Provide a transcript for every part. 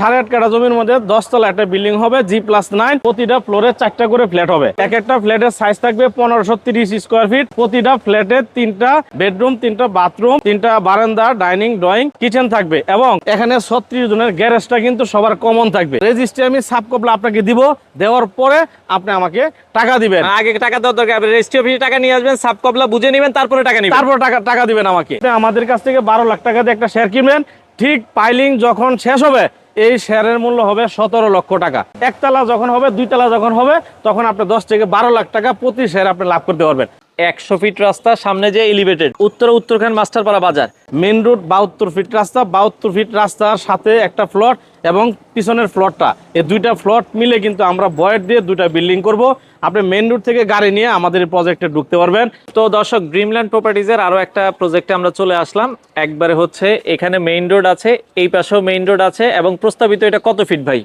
সাড়ে আট কাঠা জমির মধ্যে দশতলা একটা বিল্ডিং হবে জি প্লাস নাইন প্রতিটা ফ্লোরে চারটা করে ফ্ল্যাট হবে। এক একটা ফ্ল্যাটের সাইজ থাকবে পনেরোশো তিরিশ স্কোয়ার ফিট প্রতিটা ফ্ল্যাটে তিনটা বেডরুম তিনটা বাথরুম তিনটা বারান্দা ডাইনিং ড্রয়িং কিচেন থাকবে। এবং এখানে ছত্রিশ জনের গ্যারেজটা কিন্তু সবার কমন থাকবে। রেজিস্ট্রি আমি সাব কপলা আপনাকে দিব দেওয়ার পরে আপনি আমাকে টাকা দিবেন। আগে টাকা দেওয়ার দরকার রেজিস্ট্রি অফিসে টাকা নিয়ে আসবেন সাব কবলা বুঝে নেবেন তারপরে টাকা নেবেন। তারপর টাকা টাকা দিবেন আমাকে। আমাদের কাছ থেকে বারো লাখ টাকা দিয়ে একটা শেয়ার কিনবেন ঠিক পাইলিং যখন শেষ হবে এই শেয়ারের মূল্য হবে সতেরো লক্ষ টাকা। একতলা যখন হবে, দুইতলা যখন হবে, তখন আপনি দশ থেকে বারো লাখ টাকা প্রতি শেয়ার আপনি লাভ করতে পারবেন। একশো ফিট রাস্তা, সামনে যে এলিভেটেড উত্তর উত্তরখান মাস্টারপাড়া বাজার। মেন রোড বাহাত্তর ফিট রাস্তা, বাহাত্তর ফিট রাস্তার সাথে একটা ফ্লট এবং পিছনের ফ্লটটা এই দুইটা ফ্লট মিলে কিন্তু আমরা বয়েড দিয়ে দুইটা বিল্ডিং করব। আপনি মেন রোড থেকে গাড়ি নিয়ে আমাদের প্রজেক্টে ঢুকতে পারবেন। তো দর্শক ড্রিমল্যান্ড প্রপার্টিজের আরও একটা প্রজেক্টে আমরা চলে আসলাম। একবারে হচ্ছে এখানে মেইন রোড আছে এই পাশেও মেইন রোড আছে এবং প্রস্তাবিত এটা কত ফিট ভাই?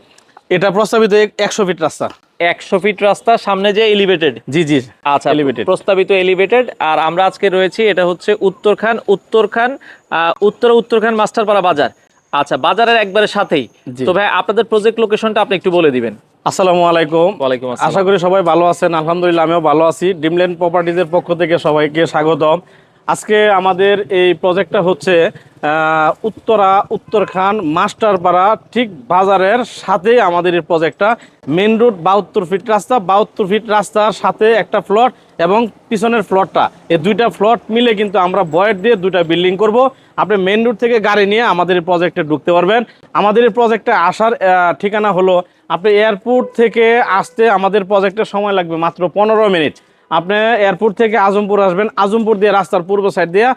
এটা প্রস্তাবিত একশো ফিট রাস্তা। একশো ফিট রাস্তা সামনে যে এলিভেটেড জি জি আচ্ছা এলিভেটেড প্রস্তাবিত এলিভেটেড আর আমরা আজকে রয়েছি এটা হচ্ছে উত্তরখান উত্তরখান উত্তর উত্তরখান মাস্টারপাড়া বাজার। আচ্ছা বাজারের একবারে সাথেই। তো ভাই আপনাদের প্রজেক্ট লোকেশনটা আপনি একটু বলে দিবেন। আসসালামু আলাইকুম। ওয়ালাইকুম আসসালাম। আশা করি সবাই ভালো আছেন। আলহামদুলিল্লাহ আমিও ভালো আছি। ডিমল্যান্ড প্রপার্টিজের পক্ষ থেকে সবাইকে স্বাগতম। আজকে আমাদের এই প্রজেক্টটা হচ্ছে উত্তরা, উত্তরখান, মাস্টারপাড়া, ঠিক বাজারের সাথে আমাদের এই প্রজেক্টটা মেন রোড বাহাত্তর ফিট রাস্তা, বাহাত্তর ফিট রাস্তার সাথে একটা ফ্লট এবং পিছনের ফ্লটটা এই দুইটা ফ্লট মিলে কিন্তু আমরা বয়েড দিয়ে দুইটা বিল্ডিং করব। আপনি মেন রোড থেকে গাড়ি নিয়ে আমাদের এই প্রজেক্টে ঢুকতে পারবেন। আমাদের এই প্রজেক্টে আসার ঠিকানা হলো, আপনি এয়ারপোর্ট থেকে আসতে আমাদের প্রজেক্টের সময় লাগবে মাত্র পনেরো মিনিট। আপনি এয়ারপোর্ট থেকে আজমপুর আসবেন। আজমপুর দিয়ে রাস্তার পূর্ব সাইড দিয়ে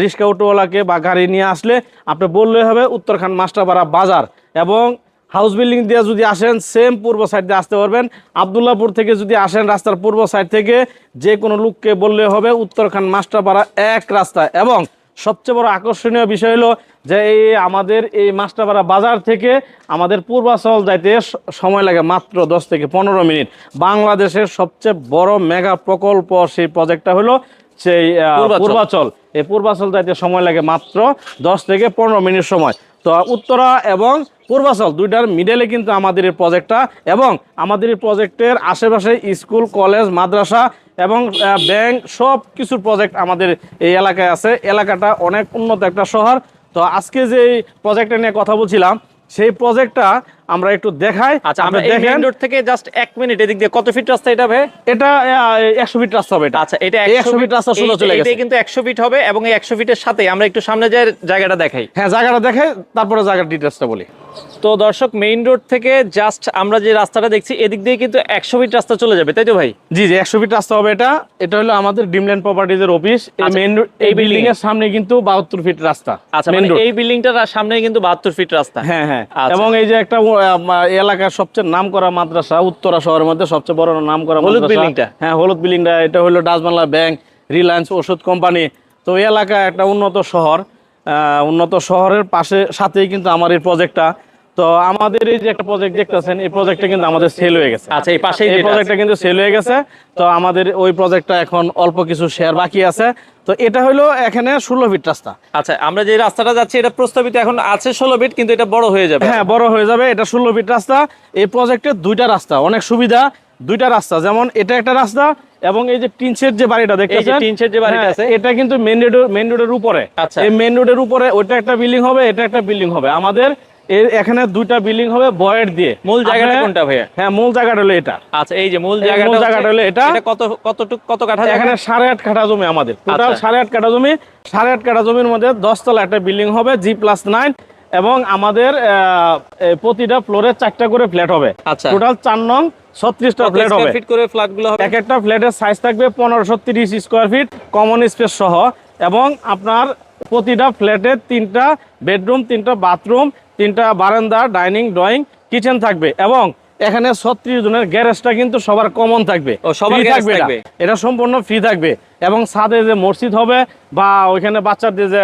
রিক্সা অটোওয়ালাকে বা গাড়ি নিয়ে আসলে আপনি বললে হবে উত্তরখান মাস্টারপাড়া বাজার এবং হাউস বিল্ডিং দিয়ে যদি আসেন সেম পূর্ব সাইড দিয়ে আসতে পারবেন। আবদুল্লাপুর থেকে যদি আসেন, রাস্তার পূর্ব সাইড থেকে, যে কোনো লোককে বললে হবে উত্তরখান মাস্টারপাড়া এক রাস্তা এবং সবচেয়ে বড় আকর্ষণীয় বিষয় হলো যে এই আমাদের এই মাস্টারপাড়া বাজার থেকে আমাদের পূর্বাচল যাইতে সময় লাগে মাত্র দশ থেকে পনেরো মিনিট। বাংলাদেশের সবচেয়ে বড় মেগা প্রকল্প সেই প্রজেক্টটা হলো সেই পূর্বাচল। এই পূর্বাচল যাইতে সময় লাগে মাত্র দশ থেকে পনেরো মিনিট সময়। তো উত্তরা এবং পূর্বাচল দুইটার মিডলে কিন্তু আমাদের এই প্রজেক্টটা এবং আমাদের এই প্রজেক্টের আশেপাশে স্কুল কলেজ মাদ্রাসা এবং ব্যাংক সব কিছুর প্রজেক্ট আমাদের এই এলাকায় আছে। এলাকাটা অনেক উন্নত একটা শহর। তো আজকে যে প্রজেক্টটা নিয়ে কথা বলছিলাম, সেই প্রজেক্টটা আমরা একটু দেখাই। আচ্ছা আমরা দেখেন। মেইন রোড থেকে জাস্ট এক মিনিট এদিক দিয়ে কত ফিট রাস্তা এটা ভাই? এটা একশো ফিট রাস্তা হবে এটা। আচ্ছা এটা এই 100 ফিট রাস্তা সোজা চলে গেছে। এটা কিন্তু একশো ফিট হবে এবং এই একশো ফিটের সাথে আমরা একটু সামনে যাই জায়গাটা দেখাই। হ্যাঁ জায়গাটা দেখে তারপরে জায়গার ডিটেলসটা বলি। তো দর্শক মেইন রোড থেকে জাস্ট আমরা যে রাস্তাটা দেখছি এদিক দিয়ে কিন্তু একশো ফিট রাস্তা চলে যাবে তাই তো ভাই? জি জি একশো ফিট রাস্তা হবে এটা। এটা হলো আমাদের ডিমল্যান্ড প্রপার্টিজের অফিস এই আচ্ছা, মেন এই বিল্ডিং এর সামনে কিন্তু বাহাত্তর ফিট রাস্তা আচ্ছা মানে এই বিল্ডিংটার সামনে কিন্তু বাহাত্তর ফিট রাস্তা। হ্যাঁ হ্যাঁ। আচ্ছা। এবং এই যে একটা এলাকার সবচেয়ে নাম করা মাদ্রাসা উত্তরা শহরের মধ্যে সবচেয়ে বড় নাম করা হলুদ। বিল্ডিংটা? হ্যাঁ হলুদ বিল্ডিংটা এটা হলো ডাচবাংলা ব্যাংক রিলায়েন্স ওষুধ কোম্পানি তো এলাকা একটা উন্নত শহর আহ, উন্নত শহরের পাশে সাথেই কিন্তু আমার এই প্রজেক্টটা তো আমাদের এই যে একটা প্রজেক্ট দেখতেছেন এই প্রজেক্টটা কিন্তু আমাদের সেল হয়ে গেছে। আচ্ছা এই পাশেই এই প্রজেক্টটা কিন্তু সেল হয়ে গেছে। তো আমাদের ওই প্রজেক্টটা এখন অল্প কিছু শেয়ার বাকি আছে। তো এটা হলো এখানে ষোলো ফিট রাস্তা। আচ্ছা আমরা যে রাস্তাটা যাচ্ছি এটা প্রস্তাবিত এখন আছে ষোলো ফিট কিন্তু এটা বড় হয়ে যাবে। হ্যাঁ বড় হয়ে যাবে। এটা ষোলো ফিট রাস্তা। এই প্রজেক্টের দুইটা রাস্তা অনেক সুবিধা। দুইটা রাস্তা যেমন এটা একটা রাস্তা এবং এই যে টিনশেড যে বাড়িটা দেখতেছেন টিন শেড যে বাড়িটা হ্যাঁ, আছে। এটা কিন্তু মেন রোডের মেন রোডের উপরে। আচ্ছা। এই মেন রোডের উপরে ওইটা একটা বিল্ডিং হবে এটা একটা বিল্ডিং হবে। আমাদের এখানে দুইটা বিল্ডিং হবে বয়েড দিয়ে। মূল জায়গাটা কোনটা ভাইয়া? হ্যাঁ মূল জায়গাটা হলো এটা। আচ্ছা এই যে মূল জায়গাটা মূল জায়গাটা হলো এটা। কত কতটুক কত কাঠা এখানে সাড়ে আট কাঠা জমি আমাদের। টোটাল আচ্ছা। সাড়ে আট কাঠা জমি। সাড়ে আট কাঠা জমির মধ্যে দশতলা একটা বিল্ডিং হবে জি প্লাস নাইন এবং আমাদের প্রতিটা ফ্লোরে চারটা করে ফ্ল্যাট হবে। আচ্ছা। টোটাল চার নং ছত্রিশটা ফ্ল্যাট হবে। ফিট করে ফ্ল্যাটগুলো হবে? এক একটা ফ্ল্যাটের সাইজ থাকবে পনেরোশো তিরিশ স্কোয়ার ফিট কমন স্পেস সহ। এবং আপনার প্রতিটা ফ্ল্যাটে তিনটা বেডরুম তিনটা বাথরুম তিনটা বারান্দা ডাইনিং ড্রয়িং কিচেন থাকবে এবং এখানে ছত্রিশ জনের গ্যারেজটা কিন্তু সবার কমন থাকবে এটা। থাকবে? এটা সম্পূর্ণ ফ্রি থাকবে এবং ছাদে যে মসজিদ হবে বা ওইখানে বাচ্চাদের যে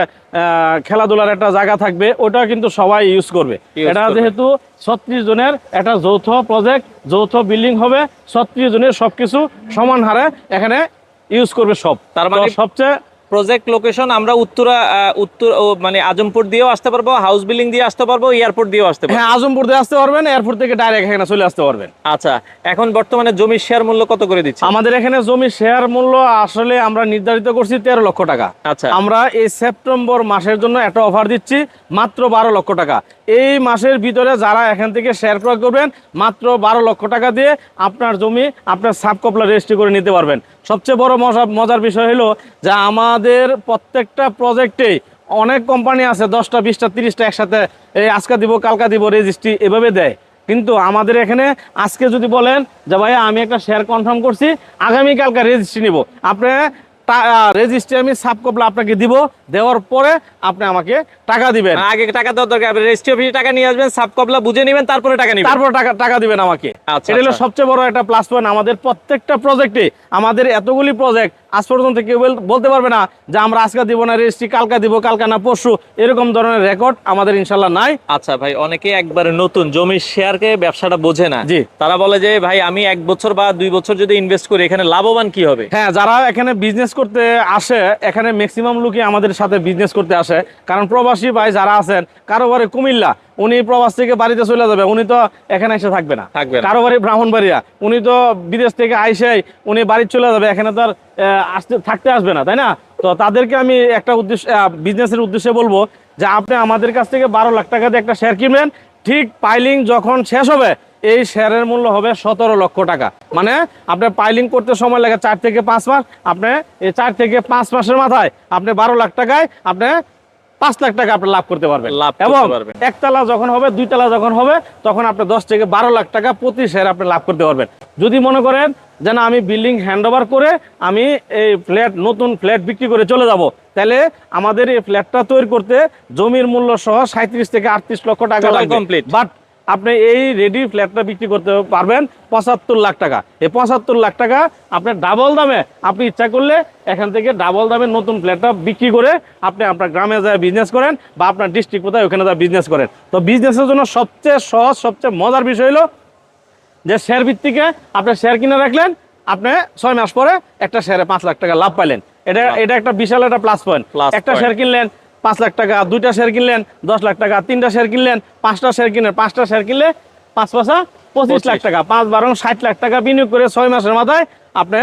খেলাধুলার একটা জায়গা থাকবে ওটা কিন্তু সবাই ইউজ করবে এটা যেহেতু ছত্রিশ জনের একটা যৌথ প্রজেক্ট যৌথ বিল্ডিং হবে ছত্রিশ জনের সবকিছু সমান হারে এখানে ইউজ করবে সব তার মানে- সবচেয়ে প্রজেক্ট লোকেশন আমরা উত্তরা উত্তর মানে আজমপুর দিয়েও আসতে পারব হাউস বিল্ডিং দিয়ে আসতে পারব এয়ারপোর্ট দিয়েও আসতে পারব। হ্যাঁ আজমপুর দিয়ে আসতে পারবেন এয়ারপোর্ট থেকে ডাইরেক্ট এখানে চলে আসতে পারবেন। আচ্ছা এখন বর্তমানে জমির শেয়ার মূল্য কত করে দিচ্ছে আমাদের এখানে জমি শেয়ার মূল্য আসলে আমরা নির্ধারিত করছি তেরো লক্ষ টাকা। আচ্ছা। আমরা এই সেপ্টেম্বর মাসের জন্য একটা অফার দিচ্ছি মাত্র বারো লক্ষ টাকা। এই মাসের ভিতরে যারা এখান থেকে শেয়ার ক্রয় করবেন মাত্র বারো লক্ষ টাকা দিয়ে আপনার জমি আপনার সাবকপলা রেজিস্ট্রি করে নিতে পারবেন। সবচেয়ে বড় মজা- মজার বিষয় হলো যে আমাদের প্রত্যেকটা প্রজেক্টেই অনেক কোম্পানি আছে, দশটা, বিশটা, তিরিশটা একসাথে, এই আজকা দিব, কালকা দিব রেজিস্ট্রি এভাবে দেয়। কিন্তু আমাদের এখানে আজকে যদি বলেন যে ভাই আমি একটা শেয়ার কনফার্ম করছি, আগামীকালকে রেজিস্ট্রি নিব। আপনি রেজিস্ট্রি আমি সাবকপলা আপনাকে দিব। দেওয়ার পরে আপনি আমাকে টাকা দিবেন। আগে টাকা দেওয়ার দরকার রেজিস্ট্রি অফিসে টাকা নিয়ে আসবেন সাবকবলা বুঝে নেবেন তারপরে টাকা নিবেন। তারপর টাকা টাকা দিবেন আমাকে। আচ্ছা, এটা হলো আচ্ছা। সবচেয়ে বড় একটা প্লাস পয়েন্ট আমাদের প্রত্যেকটা প্রজেক্টে আমাদের এতগুলি প্রজেক্ট আজ পর্যন্ত কেউ বলতে পারবে না যে আমরা আজকে দিব না রেজিস্ট্রি কালকা দিব কালকা না পরশু। এরকম ধরনের রেকর্ড আমাদের ইনশাল্লাহ নাই। আচ্ছা ভাই অনেকে একবারে নতুন জমির শেয়ারকে ব্যবসাটা বোঝে না। জি। তারা বলে যে ভাই আমি এক বছর বা দুই বছর যদি ইনভেস্ট করি এখানে লাভবান কি হবে? হ্যাঁ যারা এখানে বিজনেস করতে আসে এখানে ম্যাক্সিমাম লোকই আমাদের সাথে বিজনেস করতে আসে। কারণ প্রবাসী ভাই যারা আছেন কারও বাড়ি কুমিল্লা উনি প্রবাস থেকে বাড়িতে চলে যাবে উনি তো এখানে এসে থাকবে না। থাকবে না। কারও বাড়ি ব্রাহ্মণবাড়িয়া উনি তো বিদেশ থেকে আইসাই উনি বাড়ি চলে যাবে এখানে তো আর আসতে থাকতে আসবে না তাই না? তো তাদেরকে আমি একটা উদ্দেশ্য বিজনেসের উদ্দেশ্যে বলব যে আপনি আমাদের কাছ থেকে বারো লাখ টাকা দিয়ে একটা শেয়ার কিনবেন ঠিক পাইলিং যখন শেষ হবে এই শেয়ারের মূল্য হবে সতেরো লক্ষ টাকা। মানে আপনার পাইলিং করতে সময় লাগে চার থেকে পাঁচ মাস আপনি এই চার থেকে পাঁচ মাসের মাথায় আপনি বারো লাখ টাকায় আপনি পাঁচ লাখ টাকা আপনি লাভ করতে পারবেন। লাভ এবং একতলা যখন হবে দুইতলা যখন হবে তখন আপনি দশ থেকে বারো লাখ টাকা প্রতি শেয়ার আপনি লাভ করতে পারবেন। যদি মনে করেন যে না আমি বিল্ডিং হ্যান্ডওভার করে আমি এই ফ্ল্যাট নতুন ফ্ল্যাট বিক্রি করে চলে যাব তাহলে আমাদের এই ফ্ল্যাটটা তৈরি করতে জমির মূল্য সহ সাঁত্রিশ থেকে আটত্রিশ লক্ষ টাকা complete। বাট আপনি এই রেডি ফ্ল্যাটটা বিক্রি করতে পারবেন পঁচাত্তর লাখ টাকা। এই পঁচাত্তর লাখ টাকা আপনি ডাবল দামে আপনি ইচ্ছা করলে এখান থেকে ডাবল দামে নতুন ফ্ল্যাটটা বিক্রি করে আপনি আপনার গ্রামে যায় বিজনেস করেন বা আপনার ডিস্ট্রিক্ট কোথায় ওখানে যায় বিজনেস করেন। তো বিজনেসের জন্য সবচেয়ে সহজ সবচেয়ে মজার বিষয় হলো যে শেয়ার ভিত্তিকে আপনি শেয়ার কিনে রাখলেন আপনি ছয় মাস পরে একটা শেয়ারে পাঁচ লাখ টাকা লাভ পাইলেন। এটা এটা একটা বিশাল একটা প্লাস পয়েন্ট একটা শেয়ার কিনলেন পাঁচ লাখ টাকা। দুইটা শেয়ার কিনলেন দশ লাখ টাকা। তিনটা শেয়ার কিনলেন পাঁচটা শেয়ার কিনলেন পাঁচটা শেয়ার কিনলে পাঁচ পাঁচা পঁচিশ লাখ টাকা। পাঁচ বারো ষাট লাখ টাকা বিনিয়োগ করে ছয় মাসের মাথায় আপনি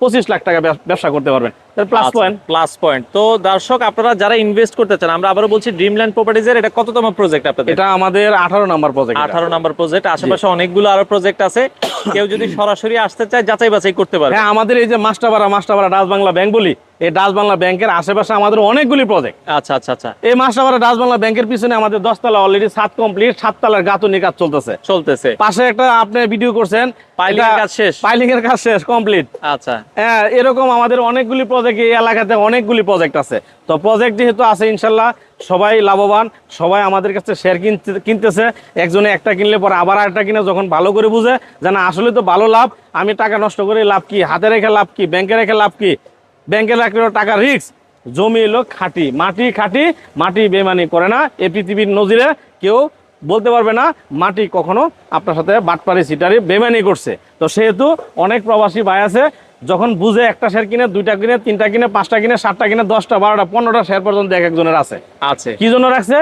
পঁচিশ লাখ টাকা ব্যবসা করতে পারবেন। প্লাস পয়েন্ট প্লাস পয়েন্ট তো দর্শক আপনারা যারা ইনভেস্ট করতে চান আমরা আবারও বলছি ড্রিমল্যান্ড প্রপার্টিজের এটা কততম প্রজেক্ট আপনাদের? এটা আমাদের আঠারো নম্বর প্রজেক্ট আঠারো নাম্বার প্রজেক্ট আশেপাশে অনেকগুলো আরও প্রজেক্ট আছে। কেউ যদি সরাসরি আসতে চায় যাচাই বাছাই করতে পারে হ্যাঁ আমাদের এই যে মাস্টারপাড়া মাস্টারপাড়া ডাচ বাংলা ব্যাংক বলি এই ডাচ বাংলা ব্যাংকের আশেপাশে আমাদের অনেকগুলি প্রজেক্ট আচ্ছা আচ্ছা আচ্ছা। এই মাস্টারপাড়া ডাচ বাংলা ব্যাংকের পিছনে আমাদের দশতলা অলরেডি সাত কমপ্লিট সাততলার গাঁথনি কাজ চলতেছে। চলতেছে। পাশে একটা আপনি ভিডিও করছেন Piling এর কাজ শেষ? পাইলিং এর কাজ শেষ কমপ্লিট আচ্ছা। হ্যাঁ এরকম আমাদের অনেকগুলি প্রজেক্ট এই এলাকাতে অনেকগুলি প্রজেক্ট আছে। তো প্রজেক্ট যেহেতু আছে ইনশাল্লাহ সবাই লাভবান সবাই আমাদের কাছে শেয়ার কিনতে কিনতেছে। একজনে একটা কিনলে পরে আবার আরেকটা কিনে যখন ভালো করে বুঝে যে না আসলে তো ভালো লাভ আমি টাকা নষ্ট করে লাভ কি? হাতে রেখে লাভ কি? ব্যাংকে রেখে লাভ কি? ব্যাংকে রাখলে টাকা রিস্ক জমি এলো খাঁটি মাটি খাঁটি মাটি বেমানি করে না। এ পৃথিবীর নজিরে কেউ বলতে পারবে না মাটি কখনো আপনার সাথে বাটপারি সিটারি বেমানি করছে। তো সেহেতু অনেক প্রবাসী ভাই আছে যখন বুঝে একটা শেয়ার কিনে দুইটা কিনে তিনটা কিনে পাঁচটা কিনে সাতটা কিনে দশটা বারোটা পনেরোটা শেয়ার পর্যন্ত এক একজনের আছে। আছে। কি জন্য রাখছে?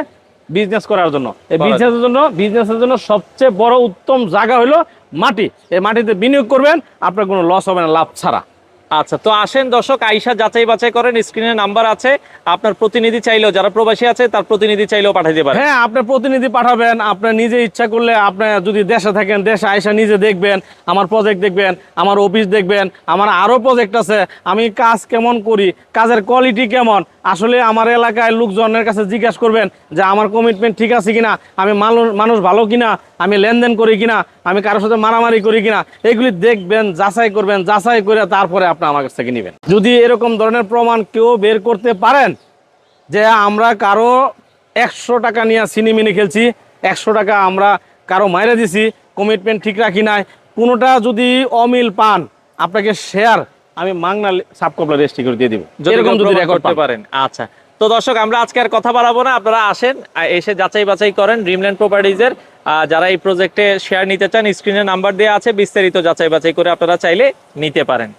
বিজনেস করার জন্য। এই বিজনেসের জন্য বিজনেসের জন্য সবচেয়ে বড় উত্তম জায়গা হলো মাটি। এই মাটিতে বিনিয়োগ করবেন আপনার কোনো লস হবে না লাভ ছাড়া। আচ্ছা তো আসেন দর্শক, আইসা যাচাই বাছাই করেন স্ক্রিনে নাম্বার আছে। আপনার প্রতিনিধি চাইলেও, যারা প্রবাসী আছে, তার প্রতিনিধি চাইলেও পাঠাইতে পারেন। হ্যাঁ আপনার প্রতিনিধি পাঠাবেন, আপনার নিজে ইচ্ছা করলে আপনি যদি দেশে থাকেন, দেশে আইসা নিজে দেখবেন, আমার প্রজেক্ট দেখবেন, আমার অফিস দেখবেন, আমার আরও প্রজেক্ট আছে, আমি কাজ কেমন করি, কাজের কোয়ালিটি কেমন, আসলে আমার এলাকায় লোকজনের কাছে জিজ্ঞাসা করবেন যে আমার কমিটমেন্ট ঠিক আছে কিনা, আমি মানুষ মানুষ ভালো কিনা, আমি লেনদেন করি কিনা, আমি কারোর সাথে মারামারি করি কিনা, এগুলি দেখবেন, যাচাই করবেন, যাচাই করে তারপরে আপনি আমার কাছ থেকে নেবেন। যদি এরকম ধরনের প্রমাণ কেউ বের করতে পারেন যে আমরা কারও একশো টাকা নিয়ে সিনেমিনি খেলছি একশো টাকা আমরা কারও মাইরে দিছি কমিটমেন্ট ঠিক রাখি নাই কোনোটা যদি অমিল পান আপনাকে শেয়ার আমি মাংনা সাবকপলা রেজিস্ট্রি করে দিয়ে দিব। এরকম যদি রেকর্ড করতে পারেন আচ্ছা। তো দর্শক আমরা আজকে আর কথা বাড়াবো না আপনারা আসেন এসে যাচাই বাছাই করেন ড্রিমল্যান্ড প্রপার্টিজের যারা এই প্রজেক্টে শেয়ার নিতে চান স্ক্রিনে নাম্বার দেওয়া আছে বিস্তারিত যাচাই বাছাই করে আপনারা চাইলে নিতে পারেন।